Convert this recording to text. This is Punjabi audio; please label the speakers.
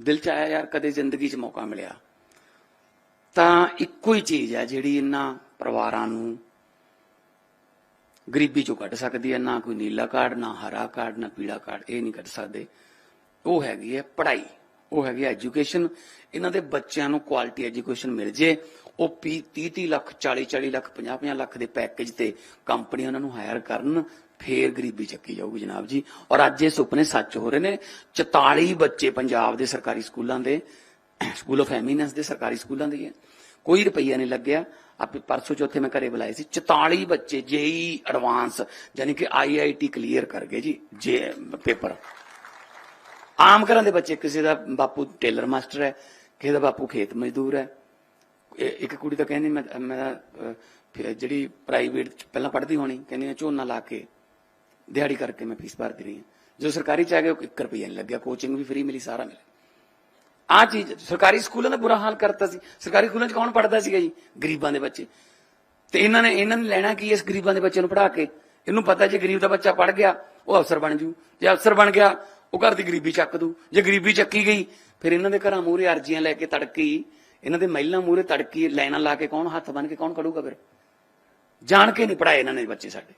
Speaker 1: ਦਿਲ ਚ ਆਇਆ ਯਾਰ ਕਦੇ ਜ਼ਿੰਦਗੀ 'ਚ ਮੌਕਾ ਮਿਲਿਆ। ਤਾਂ ਇੱਕੋ ਹੀ ਚੀਜ਼ ਹੈ ਜਿਹੜੀ ਇਹਨਾਂ ਪਰਿਵਾਰਾਂ ਨੂੰ ਗਰੀਬੀ ਚੋਂ ਕੱਢ ਸਕਦੀ ਹੈ। ਨਾ ਕੋਈ ਨੀਲਾ ਕਾਰਡ, ਨਾ ਹਰਾ ਕਾਰਡ, ਨਾ ਪੀਲਾ ਕਾਰਡ, ਇਹ ਨਹੀਂ ਕੱਢ ਸਕਦੇ। ਉਹ ਹੈਗੀ ਹੈ ਪੜ੍ਹਾਈ। ਉਹ ਹੈਗੀ ਐਜੂਕੇਸ਼ਨ, ਇਹਨਾਂ ਦੇ ਬੱਚਿਆਂ ਨੂੰ ਕੁਆਲਿਟੀ ਐਜੂਕੇਸ਼ਨ ਮਿਲ ਜੇ, ਉਹ 30 30 ਲੱਖ 40 40 ਲੱਖ 50 50 ਲੱਖ ਦੇ ਪੈਕੇਜ ਤੇ ਕੰਪਨੀਆਂ ਉਹਨਾਂ ਨੂੰ ਹਾਇਰ ਕਰਨ, ਫੇਰ ਗਰੀਬੀ ਚੱਕੀ ਜਾਊਗੀ ਜਨਾਬ ਜੀ। ਔਰ ਅੱਜ ਇਹ ਸੁਪਨੇ ਸੱਚ ਹੋ ਰਹੇ ਨੇ 44 ਬੱਚੇ ਪੰਜਾਬ ਦੇ ਸਰਕਾਰੀ ਸਕੂਲਾਂ ਦੇ ਸਕੂਲ ਆਫ ਐਮੀਨੈਂਸ ਦੇ ਸਰਕਾਰੀ ਸਕੂਲਾਂ ਦੇ ਕੋਈ ਰੁਪਈਆ ਨਹੀਂ ਲੱਗਿਆ। ਆਪੇ ਪਰਸੋਂ ਚੌਥੇ ਮੈਂ ਘਰੇ ਬੁਲਾਏ ਸੀ। 44 ਬੱਚੇ ਜੇਈ ਐਡਵਾਂਸ ਯਾਨੀ ਕਿ ਆਈਆਈਟੀ ਕਲੀਅਰ ਕਰ ਗਏ ਜੀ, ਜੇ, ਪੇਪਰ। ਆਮ ਘਰਾਂ ਦੇ ਬੱਚੇ, ਕਿਸੇ ਦਾ ਬਾਪੂ ਟੇਲਰ ਮਾਸਟਰ ਹੈ, ਕਿਸੇ ਦਾ ਬਾਪੂ ਖੇਤ ਮਜ਼ਦੂਰ ਹੈ। ਇੱਕ ਕੁੜੀ ਤਾਂ ਕਹਿੰਦੀ, ਮੈਂ ਮੈਂ ਜਿਹੜੀ ਪ੍ਰਾਈਵੇਟ ਪਹਿਲਾਂ ਪੜ੍ਹਦੀ ਹੋਣੀ, ਕਹਿੰਦੀ ਮੈਂ ਝੋਨਾ ਲਾ ਕੇ ਦਿਹਾੜੀ ਕਰਕੇ ਮੈਂ ਫੀਸ ਭਰਦੀ ਰਹੀ ਜੋ ਸਰਕਾਰੀ ਚ ਆ ਗਿਆ 1 ਰੁਪਈਆ ਨਹੀਂ ਲੱਗਿਆ ਕੋਚਿੰਗ ਵੀ ਫ੍ਰੀ ਮਿਲੀ, ਸਾਰਾ ਮਿਲਿਆ। ਆ ਚੀਜ਼, ਸਰਕਾਰੀ ਸਕੂਲਾਂ ਦਾ ਬੁਰਾ ਹਾਲ ਕਰਤਾ ਸੀ। ਸਰਕਾਰੀ ਸਕੂਲਾਂ 'ਚ ਕੌਣ ਪੜਦਾ ਸੀਗਾ ਜੀ? ਗਰੀਬਾਂ ਦੇ ਬੱਚੇ। ਤੇ ਇਹਨਾਂ ਨੇ ਇਹਨਾਂ ਨੇ ਲੈਣਾ ਕੀ ਇਸ ਗਰੀਬਾਂ ਦੇ ਬੱਚੇ ਨੂੰ ਪੜ੍ਹਾ ਕੇ? ਇਹਨੂੰ ਪਤਾ ਜੇ ਗਰੀਬ ਦਾ ਬੱਚਾ ਪੜ ਗਿਆ, ਉਹ ਅਫਸਰ ਬਣ ਜੂ। ਜੇ ਅਫਸਰ ਬਣ ਗਿਆ ਉਹ ਘਰ ਦੀ ਗਰੀਬੀ ਚੱਕ ਦੂ। ਜੇ ਗਰੀਬੀ ਚੱਕੀ ਗਈ, ਫਿਰ ਇਹਨਾਂ ਦੇ ਘਰਾਂ ਮੂਹਰੇ ਅਰਜ਼ੀਆਂ ਲੈ ਕੇ ਤੜਕੀ, ਇਹਨਾਂ ਦੇ ਮਹਿਲਾ ਮੂਹਰੇ ਤੜਕੀ ਲਾਈਨਾਂ ਲਾ ਕੇ ਕੌਣ ਹੱਥ ਬੰਨ ਕੇ ਕੌਣ ਖੜੂਗਾ ਫਿਰ? ਜਾਣ ਕੇ ਨਹੀਂ ਪੜਾਏ ਇਹਨਾਂ ਨੇ ਬੱਚੇ ਸਾਡੇ।